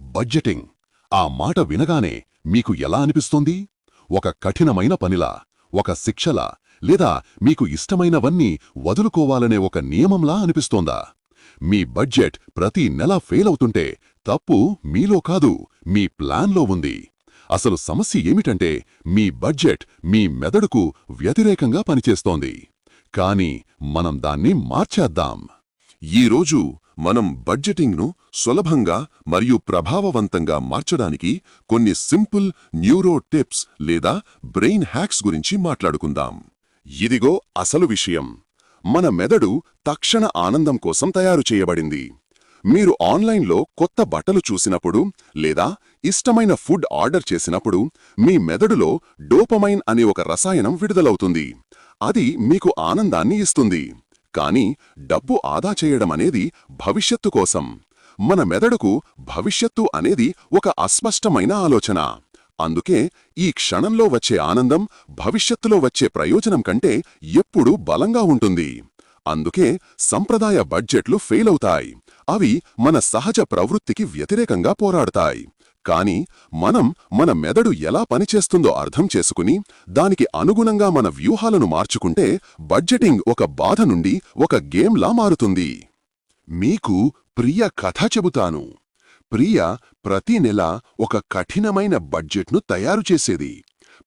Budgeting. ఆ మాట వినగానే మీకు ఎలా అనిపిస్తోంది? ఒక కఠినమైన పనిలా ఒక శిక్షలా లేదా మీకు ఇష్టమైనవన్నీ వదులుకోవాలనే ఒక నియమంలా అనిపిస్తోందా? మీ బడ్జెట్ ప్రతి నెల ఫెయిల్ అవుతుంటే తప్పు మీలో కాదు మీ ప్లాన్లో ఉంది. అసలు సమస్య ఏమిటంటే మీ బడ్జెట్ మీ మెదడుకు వ్యతిరేకంగా పనిచేస్తోంది. కాని మనం దాన్ని మార్చేద్దాం. ఈరోజు మనం బడ్జెటింగ్ను సులభంగా మరియు ప్రభావవంతంగా మార్చడానికి కొన్ని సింపుల్ న్యూరో టిప్స్ లేదా బ్రెయిన్ హ్యాక్స్ గురించి మాట్లాడుకుందాం. ఇదిగో అసలు విషయం. మన మెదడు తక్షణ ఆనందం కోసం తయారు చేయబడింది. మీరు ఆన్లైన్లో కొత్త బట్టలు చూసినప్పుడు లేదా ఇష్టమైన ఫుడ్ ఆర్డర్ చేసినప్పుడు మీ మెదడులో డోపమైన్ అనే ఒక రసాయనం విడుదలవుతుంది. అది మీకు ఆనందాన్ని ఇస్తుంది. కానీ డబ్బు ఆదా చేయడం అనేది భవిష్యత్తు కోసం. మన మెదడుకు భవిష్యత్తు అనేది ఒక అస్పష్టమైన ఆలోచన. అందుకే ఈ క్షణంలో వచ్చే ఆనందం భవిష్యత్తులో వచ్చే ప్రయోజనం కంటే ఎప్పుడూ బలంగా ఉంటుంది. అందుకే సంప్రదాయ బడ్జెట్లు ఫెయిల్ అవుతాయి అవి మన సహజ ప్రవృత్తికి వ్యతిరేకంగా పోరాడతాయి. కాని మనం మన మెదడు ఎలా పనిచేస్తుందో అర్థం చేసుకుని దానికి అనుగుణంగా మన వ్యూహాలను మార్చుకుంటే బడ్జెటింగ్ ఒక బాధ నుండి ఒక గేమ్లా మారుతుంది. మీకు ప్రియ కథ చెబుతాను. ప్రియ ప్రతి నెల ఒక కఠినమైన బడ్జెట్ను తయారు చేసేది.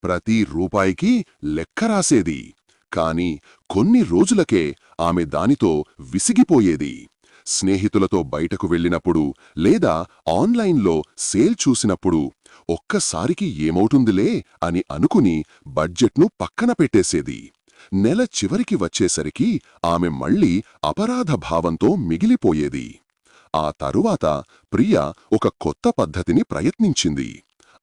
ప్రతి రూపాయికి లెక్క రాసేది. కాని కొన్ని రోజులకే ఆమె దానితో విసిగిపోయేది. స్నేహితులతో బయటకు వెళ్ళినప్పుడు లేదా ఆన్లైన్లో సేల్ చూసినప్పుడు ఒక్కసారికి ఏమవుతుందిలే అని అనుకుని బడ్జెట్ను పక్కన పెట్టేసేది. నెల చివరికి వచ్చేసరికి ఆమె మళ్ళీ అపరాధ భావంతో మిగిలిపోయేది. ఆ తరువాత ప్రియ ఒక కొత్త పద్ధతిని ప్రయత్నించింది.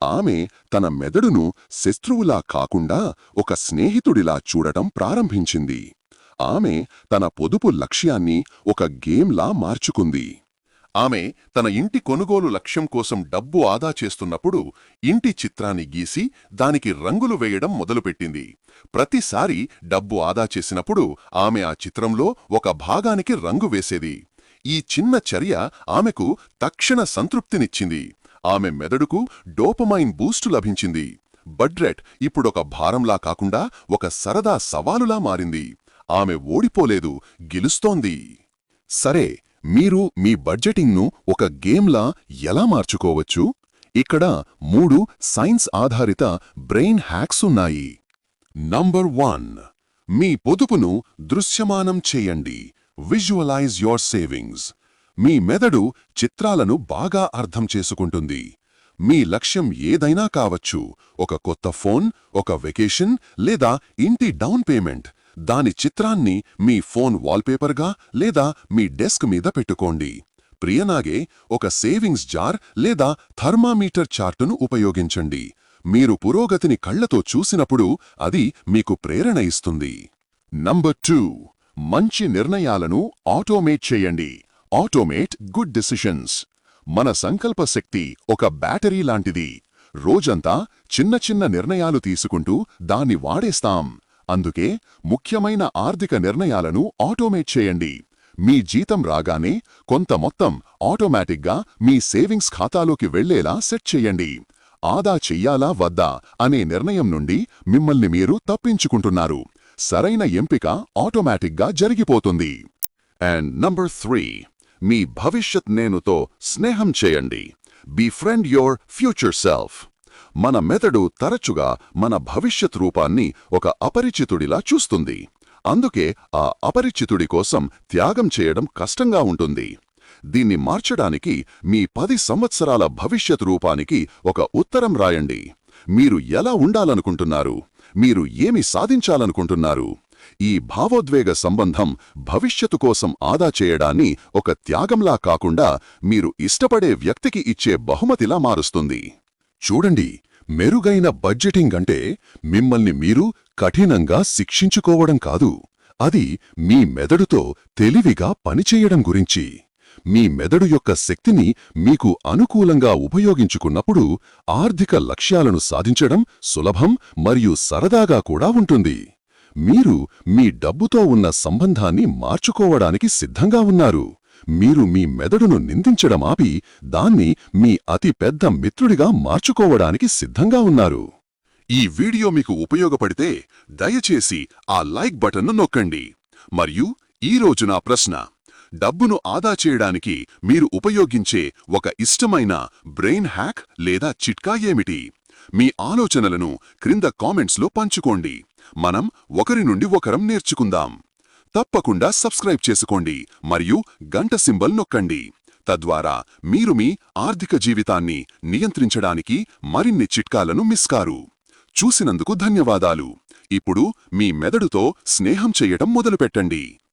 ఆమె తన మెదడును శత్రువులా కాకుండా ఒక స్నేహితుడిలా చూడటం ప్రారంభించింది. ఆమె తన పొదుపు లక్ష్యాన్ని ఒక గేమ్లా మార్చుకుంది. ఆమె తన ఇంటి కొనుగోలు లక్ష్యం కోసం డబ్బు ఆదా చేస్తున్నప్పుడు ఇంటి చిత్రాన్ని గీసి దానికి రంగులు వేయడం మొదలుపెట్టింది. ప్రతిసారి డబ్బు ఆదా చేసినప్పుడు ఆమె ఆ చిత్రంలో ఒక భాగానికి రంగు వేసేది. ఈ చిన్న చర్య ఆమెకు తక్షణ సంతృప్తినిచ్చింది. ఆమె మెదడుకు డోపమైన్ బూస్టు లభించింది. బడ్రెట్ ఇప్పుడొక భారంలా కాకుండా ఒక సరదా సవాలులా మారింది. ఆమె ఓడిపోలేదు గెలుస్తోంది. సరే మీరు మీ బడ్జెటింగ్ను ఒక గేమ్లా ఎలా మార్చుకోవచ్చు? ఇక్కడ మూడు సైన్స్ ఆధారిత బ్రెయిన్ హ్యాక్స్ ఉన్నాయి. నంబర్ వన్ మీ పొదుపును దృశ్యమానం చేయండి. Visualise your savings. మీ మెదడు చిత్రాలను బాగా అర్థం చేసుకుంటుంది. మీ లక్ష్యం ఏదైనా కావచ్చు. ఒక కొత్త ఫోన్ ఒక వెకేషన్ లేదా ఇంటి డౌన్ పేమెంట్. దాని చిత్రాన్ని మీ ఫోన్ వాల్పేపర్గా లేదా మీ డెస్క్ మీద పెట్టుకోండి. ప్రియనాగే ఒక సేవింగ్స్ జార్ లేదా థర్మామీటర్ చార్టును ఉపయోగించండి. మీరు పురోగతిని కళ్ళతో చూసినప్పుడు అది మీకు ప్రేరణ ఇస్తుంది. Number two. మంచి నిర్ణయాలను ఆటోమేట్ చేయండి. Automate good decisions. మన సంకల్ప శక్తి ఒక బ్యాటరీ లాంటిది. రోజంతా చిన్న చిన్న నిర్ణయాలు తీసుకుంటూ దాన్ని వాడేస్తాం. అందుకే ముఖ్యమైన ఆర్థిక నిర్ణయాలను ఆటోమేట్ చేయండి. మీ జీతం రాగానే కొంత మొత్తం ఆటోమేటిక్గా మీ సేవింగ్స్ ఖాతాలోకి వెళ్ళేలా సెట్ చేయండి. ఆదా చెయ్యాలా వద్దా అనే నిర్ణయం నుండి మిమ్మల్ని మీరు తప్పించుకుంటున్నారు. సరైన ఎంపిక ఆటోమేటిక్గా జరిగిపోతుంది. అండ్ నంబర్ త్రీ మీ భవిష్యత్ నేనుతో స్నేహం చేయండి. Be friend your future self మన మెదడు తరచుగా మన భవిష్యత్ రూపాన్ని ఒక అపరిచితుడిలా చూస్తుంది. అందుకే ఆ అపరిచితుడి కోసం త్యాగం చేయడం కష్టంగా ఉంటుంది. దీన్ని మార్చడానికి మీ పది సంవత్సరాల భవిష్యత్ రూపానికి ఒక ఉత్తరం రాయండి. మీరు ఎలా ఉండాలనుకుంటున్నారు? మీరు ఏమి సాధించాలనుకుంటున్నారు? ఈ భావోద్వేగ సంబంధం భవిష్యత్తు కోసం ఆదా చేయడాన్ని ఒక త్యాగంలా కాకుండా మీరు ఇష్టపడే వ్యక్తికి ఇచ్చే బహుమతిలా మారుస్తుంది. చూడండి మెరుగైన బడ్జెటింగ్ అంటే మిమ్మల్ని మీరు కఠినంగా శిక్షించుకోవడం కాదు. అది మీ మెదడుతో తెలివిగా పనిచేయడం గురించి. మీ మెదడు యొక్క శక్తిని మీకు అనుకూలంగా ఉపయోగించుకున్నప్పుడు ఆర్థిక లక్ష్యాలను సాధించడం సులభం మరియు సరదాగా కూడా ఉంటుంది. మీరు మీ డబ్బుతో ఉన్న సంబంధాన్ని మార్చుకోవడానికి సిద్ధంగా ఉన్నారు. మీరు మీ మెదడును నిందించడం ఆపి దాన్ని మీ అతి పెద్ద మిత్రుడిగా మార్చుకోవడానికి సిద్ధంగా ఉన్నారు. ఈ వీడియో మీకు ఉపయోగపడితే దయచేసి ఆ లైక్ బటన్ను నొక్కండి. మరియు ఈ రోజు నా ప్రశ్న డబ్బును ఆదా చేయడానికి మీరు ఉపయోగించే ఒక ఇష్టమైన బ్రెయిన్ హ్యాక్ లేదా చిట్కా ఏమిటి? మీ ఆలోచనలను క్రింద కామెంట్స్లో పంచుకోండి. మనం ఒకరి నుండి ఒకరం నేర్చుకుందాం. తప్పకుండా సబ్స్క్రైబ్ చేసుకోండి మరియు గంట సింబల్ నొక్కండి. తద్వారా మీరు మీ ఆర్థిక జీవితాన్ని నియంత్రించడానికి మరిన్ని చిట్కాలను మిస్ కారు. చూసినందుకు ధన్యవాదాలు. ఇప్పుడు మీ మెదడుతో స్నేహం చెయ్యటం మొదలుపెట్టండి.